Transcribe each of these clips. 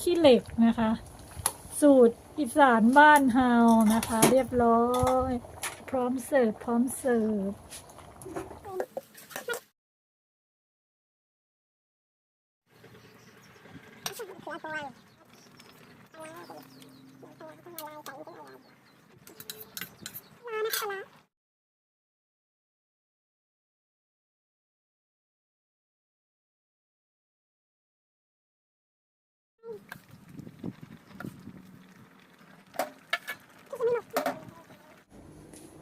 ขี้เหล็กนะคะ สูตรอีสานบ้านเฮานะคะ เรียบร้อย พร้อมเสิร์ฟพร้อมเสิร์ฟ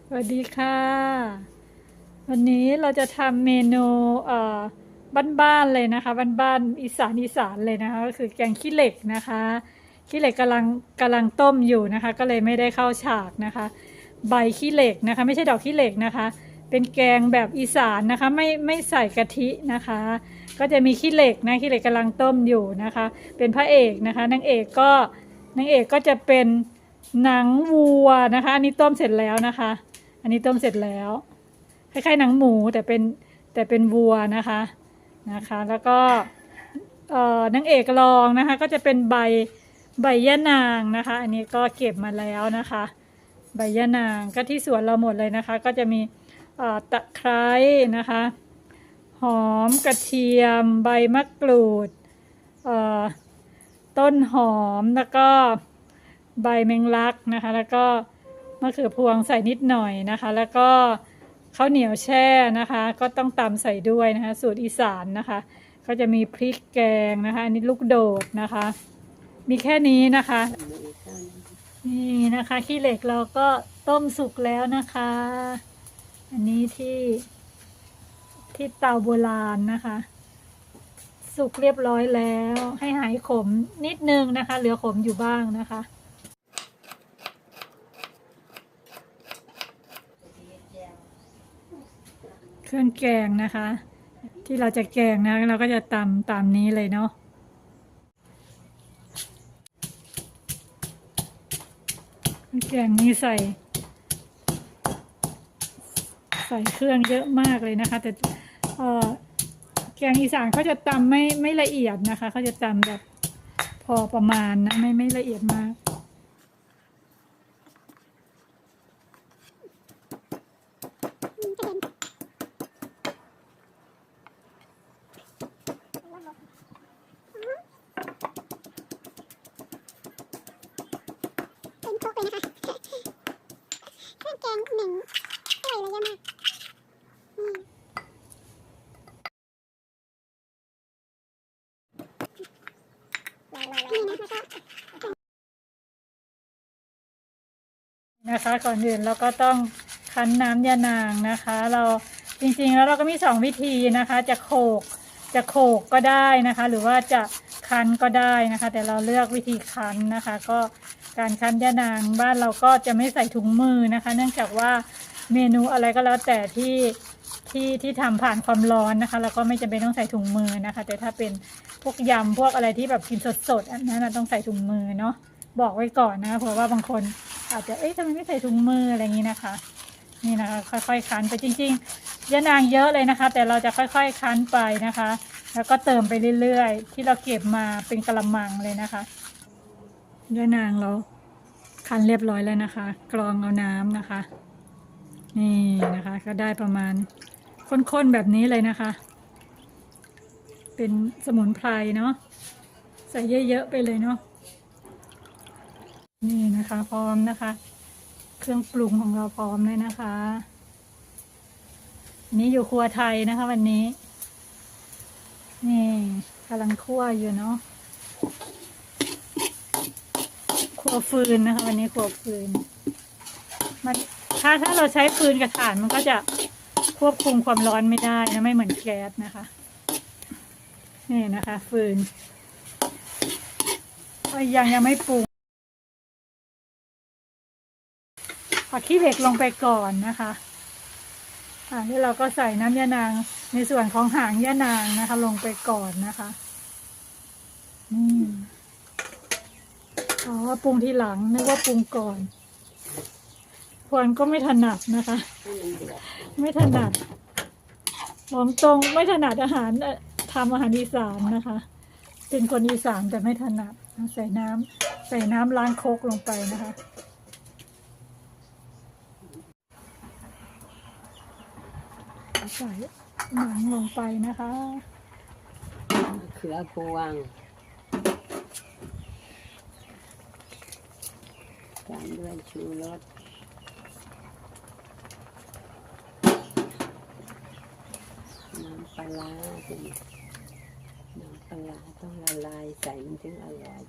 สวัสดีค่ะ วันนี้เราจะทำเมนูเอ่อบ้านๆเลยนะคะบ้านๆอีสานอีสานเลยนะคะก็คือแกงขี้เหล็กนะคะขี้เหล็กกำลังกำลังต้มอยู่นะคะ ก็เลยไม่ได้เข้าฉากนะคะ ใบขี้เหล็กนะคะ ไม่ใช่ดอกขี้เหล็กนะคะ เป็นแกงแบบอีสานนะคะ ไม่ไม่ใส่กะทินะคะ ก็จะมีขี้เหล็กนะขี้เหล็กกำลังต้มอยู่นะคะ เป็นพระเอกนะคะนางเอกก็นางเอกก็จะเป็นหนังวัวนะคะอันนี้ต้มเสร็จแล้วนะคะ อันนี้ต้มเสร็จแล้วคล้ายๆหนังหมูแต่เป็นแต่เป็นวัวนะคะนะคะ แล้วก็เอ่อนางเอกรองนะคะ ก็จะเป็นใบใบยะนางนะคะ อันนี้ก็เก็บมาแล้วนะคะ ใบยะนางก็ที่สวนเราหมดเลยนะคะ ก็จะมีเอ่อตะไคร้นะคะ หอมกระเทียม ใบมะกรูดเอ่อต้นหอมแล้วก็ใบแมงลักนะคะ แล้วก็ มะเขือพวงใส่นิดหน่อยนะคะ แล้วก็ข้าวเหนียวแช่นะคะ ก็ต้องตำใส่ด้วยนะคะ สูตรอีสานนะคะ ก็จะมีพริกแกงนะคะ อันนี้ลูกโดดนะคะ มีแค่นี้นะคะ นี่นะคะขี้เหล็กเราก็ต้มสุกแล้วนะคะ อันนี้ที่ที่เตาโบราณนะคะ สุกเรียบร้อยแล้ว ให้หายขมนิดนึงนะคะ เหลือขมอยู่บ้างนะคะ เครื่องแกงนะคะ ที่เราจะแกงนะเราก็จะตำตามนี้เลยเนาะแกงนี้ใส่ ใส่เครื่องเยอะมากเลยนะคะ แต่แกงอีสานเขาจะตำไม่ไม่ละเอียดนะคะเขาจะตำแบบพอประมาณนะไม่ไม่ละเอียดมาก เป็นโครกเลยนะคะ เครื่อง แกงหนึ่งถ้วยเลยเยอะมากนี่นะคะก็นะคะก่อนอื่นเราก็ต้องคั้นน้ำยานางนะคะ เราจริงๆแล้วเราก็มีสองวิธีนะคะ จะโขกจะโขกก็ได้นะคะ หรือว่าจะคั้นก็ได้นะคะ แต่เราเลือกวิธีคั้นนะคะ ก็ การคั้นยานางบ้านเราก็จะไม่ใส่ถุงมือนะคะ เนื่องจากว่าเมนูอะไรก็แล้วแต่ที่ที่ที่ทำผ่านความร้อนนะคะเราก็ไม่จำเป็นต้องใส่ถุงมือนะคะ แต่ถ้าเป็นพวกยำพวกอะไรที่แบบกินสดๆอันนั้นต้องใส่ถุงมือเนาะบอกไว้ก่อนนะเผื่อว่าบางคนอาจจะเอ๊ะทำไมไม่ใส่ถุงมืออะไรอย่างนี้นะคะ นี่นะคะค่อยๆคั้นไปจริงๆยะนางเยอะเลยนะคะ แต่เราจะค่อยๆคั้นไปนะคะ แล้วก็เติมไปเรื่อยๆ ที่เราเก็บมาเป็นกระมังเลยนะคะ ยะนางเราคั้นเรียบร้อยแล้วนะคะ กรองเอาน้ำนะคะ นี่นะคะ ก็ได้ประมาณข้นๆแบบนี้เลยนะคะ เป็นสมุนไพรเนาะใส่เยอะๆไปเลยเนาะนี่นะคะพร้อมนะคะ เครื่องปรุงของเราพร้อมเลยนะคะนนี้อยู่ครัวไทยนะคะ วันนี้ นี่กำลังคั่วอยู่เนาะคั่ วฟืนนะคะ วันนี้คั่วฟืน มันถ้าถ้าเราใช้ฟืนกับถ่านมันก็จะควบคุมความร้อนไม่ได้นะไม่เหมือนแก๊สนะคะ นี่นะคะ ฟืนยังยังไม่ปรุงผักขี้เหล็กลงไปก่อนนะคะอ่าแล้วเราก็ใส่น้ำยานางในส่วนของหางยานางนะคะ ลงไปก่อนนะคะ อืม อ๋อปรุงทีหลังนึกว่าปรุงก่อนพวนก็ไม่ถนัดนะคะ ไม่ถนัดบอกตรงไม่ถนัดอาหารทำอาหารอีสานนะคะ เป็นคนอีสานแต่ไม่ถนัดใส่น้ำใส่น้ำล้างโคกลงไปนะคะใส่หนังลงไปนะคะมะเขือพวงตามด้วย ชูรสน้ำปลาร้าเป็นน้ำปลาร้าต้องละลายใส่มันถึงอร่อย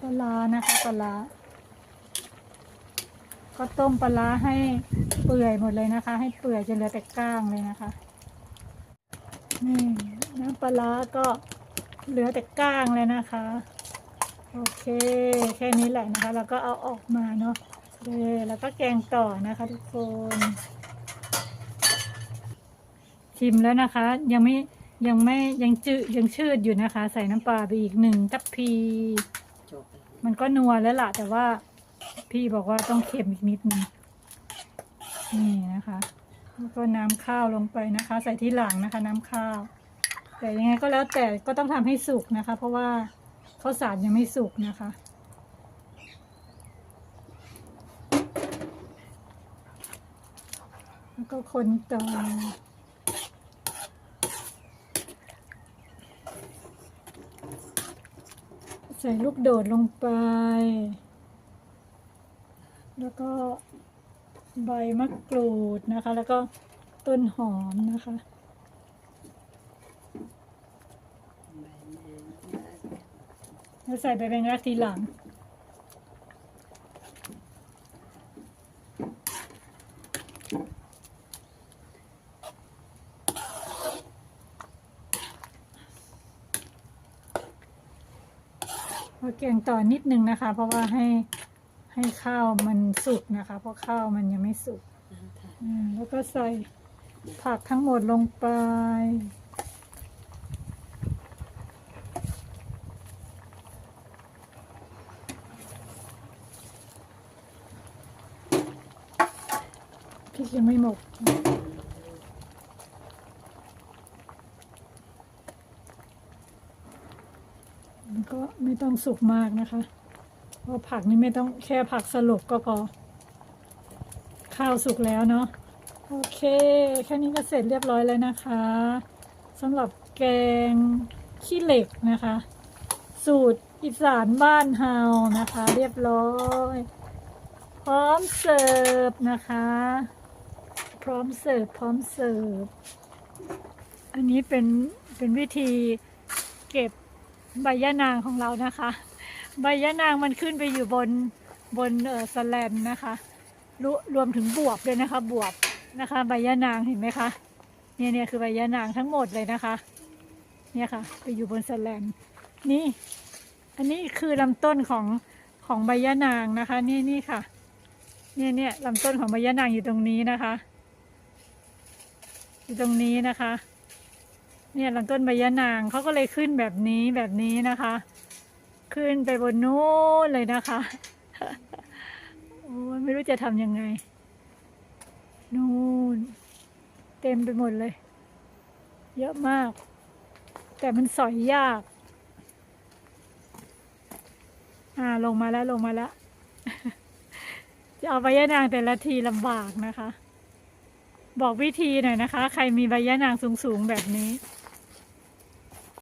ปลานะคะปลาก็ต้มปลาร้าให้เปื่อยหมดเลยนะคะ ให้เปื่อยจนเหลือแต่ก้างเลยนะคะนี่ น้ำปลาร้าก็เหลือแต่ก้างเลยนะคะ โอเค แค่นี้แหละนะคะ แล้วก็เอาออกมาเนาะเลยแล้วก็แกงต่อนะคะทุกคน ชิมแล้วนะคะ ยังไม่ยังไม่ยังจืดยังชืดอยู่นะคะ ใส่น้ำปลาไปอีกหนึ่งทัพพีจบแล้วมันก็นัวแล้วล่ะ แต่ว่าพี่บอกว่าต้องเค็มอีกนิดนึงนี่นะคะ แล้วก็น้ำข้าวลงไปนะคะ ใส่ที่หลังนะคะ น้ำข้าว แต่ยังไงก็แล้วแต่ก็ต้องทำให้สุกนะคะ เพราะว่าข้าวสารยังไม่สุกนะคะ แล้วก็คนต่อใส่ลูกโดดลงไป แล้วก็ใบมะกรูดนะคะ แล้วก็ต้นหอมนะคะ ใบแมงลัก แล้วใส่ใบแมงลักทีหลังพอแกงต่อนิดนึงนะคะ เพราะว่าให้ให้ข้าวมันสุกนะคะ เพราะข้าวมันยังไม่สุกน้ำค่ะอืมแล้วก็ใส่ผักทั้งหมดลงไป ยังไม่หมดมันก็ไม่ต้องสุกมากนะคะ เพราะผักนี่ไม่ต้องแค่ผักสลบก็พอ ข้าวสุกแล้วเนาะ โอเค แค่นี้ก็เสร็จเรียบร้อยแล้วนะคะสำหรับแกงขี้เหล็กนะคะ สูตรอีสานบ้านเฮานะคะ เรียบร้อย พร้อมเสิร์ฟนะคะ พร้อมเสิร์ฟพร้อมเสิร์ฟ อันนี้เป็นเป็นวิธีเก็บใบยะนางของเรานะคะ ใบยะนางมันขึ้นไปอยู่บนบนเออสแลนนะคะรวรวมถึงบวบด้วยนะคะ บวบนะคะใบยะนางเห็นไหมคะเนี่ยเนี่ยคือใบยะนางทั้งหมดเลยนะคะ เนี่ยค่ะ ไปอยู่บนสแลนนี่ อันนี้คือลำต้นของของใบยะนางนะคะ นี่นี่ค่ะ เนี่ยเนี่ยลำต้นของใบยะนางอยู่ตรงนี้นะคะ อยู่ตรงนี้นะคะ เนี่ยลำต้นใบยะนางเขาก็เลยขึ้นแบบนี้แบบนี้นะคะ ขึ้นไปบนนู้นเลยนะคะโอ้ยไม่รู้จะทำยังไง นู่น เต็มไปหมดเลย เยอะมาก แต่มันสอยยาก อ่าลงมาแล้วลงมาแล้ว จะเอาใบยะนางแต่ละทีลำบากนะคะ บอกวิธีหน่อยนะคะ ใครมีใบยะนางสูงๆแบบนี้